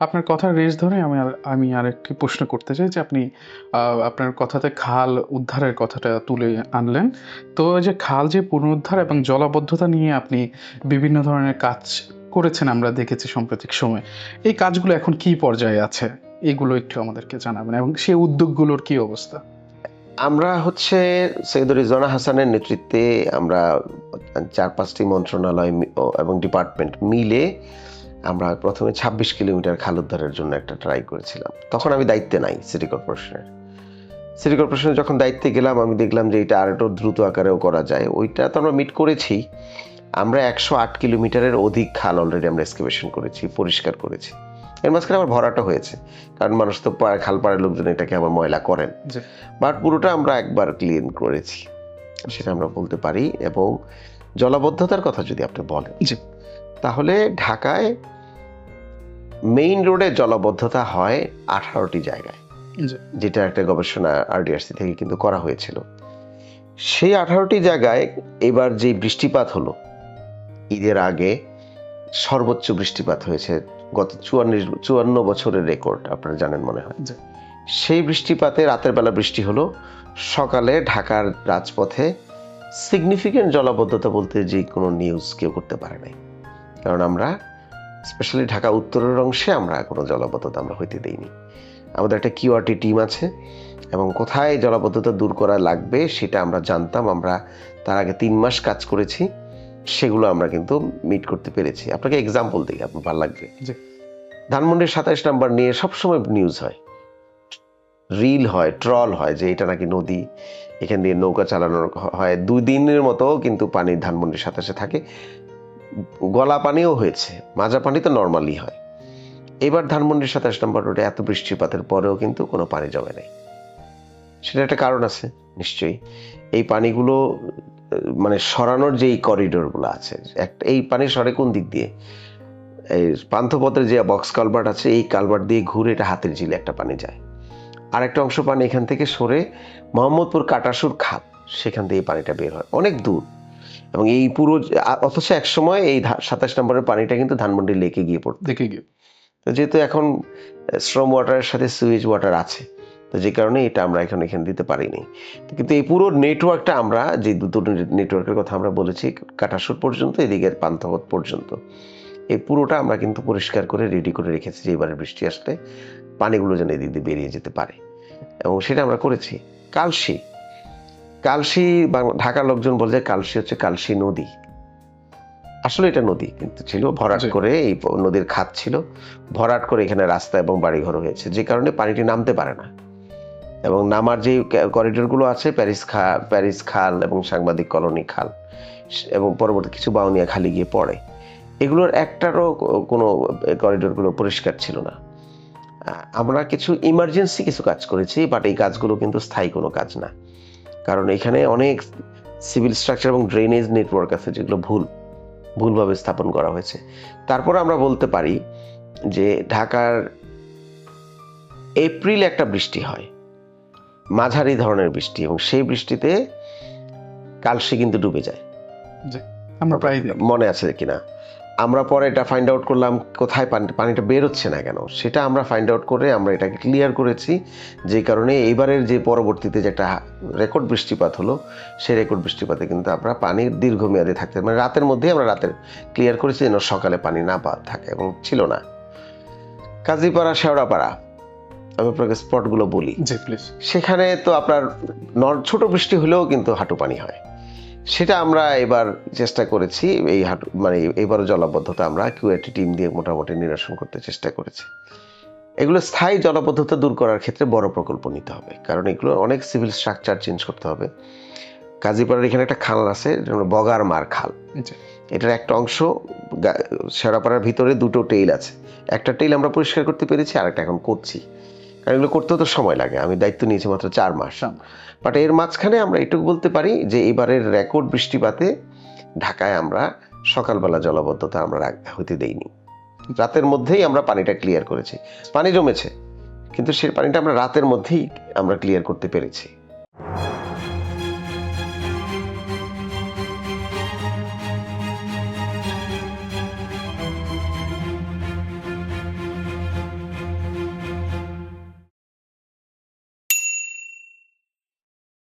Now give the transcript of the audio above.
আপনার কথার রেস ধরে আমি আমি আরেকটি প্রশ্ন করতে চাই যে আপনি আপনার কথাতে খাল উদ্ধারের কথাটা তুলে আনলেন। তো যে খাল যে পুনরুদ্ধার এবং জলাবদ্ধতা নিয়ে আপনি বিভিন্ন ধরনের কাজ করেছেন আমরা দেখেছি সাম্প্রতিক সময়ে, এই কাজগুলো এখন কি পর্যায়ে আছে? এগুলো একটু আমাদেরকে জানাবেন এবং সেই উদ্যোগগুলোর কি অবস্থা? আমরা হচ্ছে সৈয়দ রিজওয়ানা হাসানের নেতৃত্বে আমরা চার পাঁচটি মন্ত্রণালয় এবং ডিপার্টমেন্ট মিলে আমরা প্রথমে ২৬ কিলোমিটার খাল উদ্ধারের জন্য একটা ট্রাই করেছিলাম। তখন আমি দায়িত্বে নাই সিটি কর্পোরেশনের সিটি কর্পোরেশনে যখন দায়িত্বে গেলাম আমি দেখলাম যে এটা আর একটু দ্রুত আকারেও করা যায়। ওইটা তো আমরা মিট করেছি। আমরা একশো আট কিলোমিটারের অধিক খাল অলরেডি আমরা এক্সকেভেশন করেছি পরিষ্কার করেছি। এর মাঝখানে আবার ভরাটা হয়েছে। কারণ মানুষ তো খাল পাড়ার লোকজন এটাকে আবার ময়লা করেন। বাট পুরোটা আমরা একবার ক্লিন করেছি। সেটা আমরা বলতে পারি। এবং জলাবদ্ধতার কথা যদি আপনি বলেন। তাহলে ঢাকায় মেইন রোডে জলাবদ্ধতা হয় আঠারোটি জায়গায় যেটা একটা গবেষণা আরডিআরসি থেকে কিন্তু করা হয়েছিল। সেই আঠারোটি জায়গায় এবার যে বৃষ্টিপাত হলো ঈদের আগে সর্বোচ্চ বৃষ্টিপাত হয়েছে গত চুয়ান্ন চুয়ান্ন বছরের রেকর্ড আপনারা জানেন মনে হয়। সেই বৃষ্টিপাতে রাতের বেলা বৃষ্টি হলো সকালে ঢাকার রাজপথে সিগনিফিকেন্ট জলাবদ্ধতা বলতে যে কোনো নিউজ কেউ করতে পারে নাই। কারণ আমরা স্পেশালি ঢাকা উত্তরের অংশে আমরা কোনো জলাবদ্ধতা আমরা হইতে দেইনি। আমাদের একটা কিউআরটি টিম আছে এবং কোথায় জলাবদ্ধতা দূর করা লাগবে সেটা আমরা জানতাম আমরা তার আগে তিন মাস কাজ করেছি সেগুলো আমরা কিন্তু মিট করতে পেরেছি। আপনাকে এক্সাম্পল দিই আপনার ভালো লাগবে। ধানমন্ডির সাতাইশ নাম্বার নিয়ে সবসময় নিউজ হয়। রিল হয় ট্রল হয় যে এটা নাকি নদী এখান দিয়ে নৌকা চালানোর হয়। দুই দিনের মতো কিন্তু পানি ধানমন্ডির সাতাশে থাকে। গলা পানিও হয়েছে, মাজা পানি তো নর্মালি হয়। এবার ধানমন্ডির সাতাশ নম্বর রোডে এত বৃষ্টিপাতের পরেও কিন্তু কোনো পানি জমে নেই। সেটা একটা কারণ আছে, নিশ্চয়ই। এই পানিগুলো মানে সরানোর যে এই করিডোরগুলো আছে একটা এই পানি সরে কোন দিক দিয়ে? এই পান্থপথের যে বক্স কালভার্ট আছে, এই কালভার্ট দিয়ে ঘুরে এটা হাতের ঝিলে একটা পানি যায়। আর একটা অংশ পানি এখান থেকে সরে মোহাম্মদপুর কাটাসুর খাত, সেখান এই পানিটা বের হয়। অনেক দূর। এবং এই পুরো অথচ এক সময় এই সাতাশ নম্বরের পানিটা কিন্তু ধানমন্ডি লেকে গিয়ে পড়তো। দেখে গিয়ে। তো যেহেতু এখন শ্রম ওয়াটারের সাথে সুইচ ওয়াটার আছে তো যে কারণে এটা আমরা এখন এখানে দিতে পারিনি। কিন্তু এই পুরো নেটওয়ার্কটা আমরা যে দুটো নেটওয়ার্কের কথা আমরা বলেছি কাটাসুর পর্যন্ত এদিকের পান্থপথ পর্যন্ত এই পুরোটা আমরা কিন্তু পরিষ্কার করে রেডি করে রেখেছি যে এবারে বৃষ্টি আসলে পানিগুলো যেন এদিক দিয়ে বেরিয়ে যেতে পারে। এবং সেটা আমরা করেছি। কালশি কালশি বাংলা- ঢাকার লোকজন বলে যে কালশি হচ্ছে কালশি নদী। আসলে এটা নদী কিন্তু ছিল ভরাট করে এই নদীর খাত ছিল। ভরাট করে এখানে রাস্তা এবং বাড়িঘর হয়েছে। যে কারণে পানিটি নামতে পারে না। এবং নামার যে করিডোরগুলো আছে প্যারিস খা প্যারিস খাল এবং সাংবাদিক কলোনি খাল এবং পরবর্তী কিছু বাউনিয়া খালি গিয়ে পড়ে। এগুলোর একটারও কোনো করিডোরগুলো পরিষ্কার ছিল না। আমরা কিছু ইমার্জেন্সি কিছু কাজ করেছি বাট এই কাজগুলো কিন্তু স্থায়ী কোনো কাজ না। কারণ এখানে অনেক সিভিল স্ট্রাকচার এবং ড্রেনেজ নেটওয়ার্ক আছে যেগুলো ভুল ভুলভাবে স্থাপন করা হয়েছে। তারপর আমরা বলতে পারি যে ঢাকার এপ্রিল একটা বৃষ্টি হয় মাঝারি ধরনের বৃষ্টি এবং সেই বৃষ্টিতে কালসি কিন্তু ডুবে যায়। আমরা প্রায় মনে আছে কিনা? আমরা পরে এটা ফাইন্ড আউট করলাম কোথায় পানি পানিটা বের হচ্ছে না কেন। সেটা আমরা ফাইন্ড আউট করে আমরা এটাকে ক্লিয়ার করেছি যে কারণে এইবারের যে পরবর্তীতে যে একটা রেকর্ড বৃষ্টিপাত হলো সেই রেকর্ড বৃষ্টিপাতে কিন্তু আমরা পানির দীর্ঘমেয়াদে থাকতে মানে রাতের মধ্যেই আমরা রাতের ক্লিয়ার করেছি যেন সকালে পানি না পা থাকে এবং ছিল না। কাজীপাড়া শেওড়াপাড়া আমি আপনাকে স্পটগুলো বলি। সেখানে তো আপনার নর- ছোট বৃষ্টি হলেও কিন্তু হাঁটু পানি হয়। সেটা আমরা এবার চেষ্টা করেছি এই হাঁটু মানে এবারও জলাবদ্ধতা আমরা কিউএটি টিম দিয়ে মোটামুটি নিরসন করতে চেষ্টা করেছি। এগুলো স্থায়ী জলাবদ্ধতা দূর করার ক্ষেত্রে বড় প্রকল্প নিতে হবে কারণ এগুলো অনেক সিভিল স্ট্রাকচার চেঞ্জ করতে হবে। কাজীপাড়ার এখানে একটা খাল আছে বগার মার খাল। এটার একটা অংশ শেরাপাড়ার ভিতরে দুটো টেইল আছে। একটা টেইল আমরা পরিষ্কার করতে পেরেছি আর একটা এখন করছি। কারণ এগুলো করতেও তো সময় লাগে। আমি দায়িত্ব নিয়েছি মাত্র চার মাস। বাট এর মাঝখানে আমরা এটুকু বলতে পারি যে এবারের রেকর্ড বৃষ্টিপাতে ঢাকায় আমরা সকালবেলা জলবদ্ধতা আমরা হইতে দেইনি। রাতের মধ্যেই আমরা পানিটা ক্লিয়ার করেছি। পানি জমেছে কিন্তু সেই পানিটা আমরা রাতের মধ্যেই আমরা ক্লিয়ার করতে পেরেছি।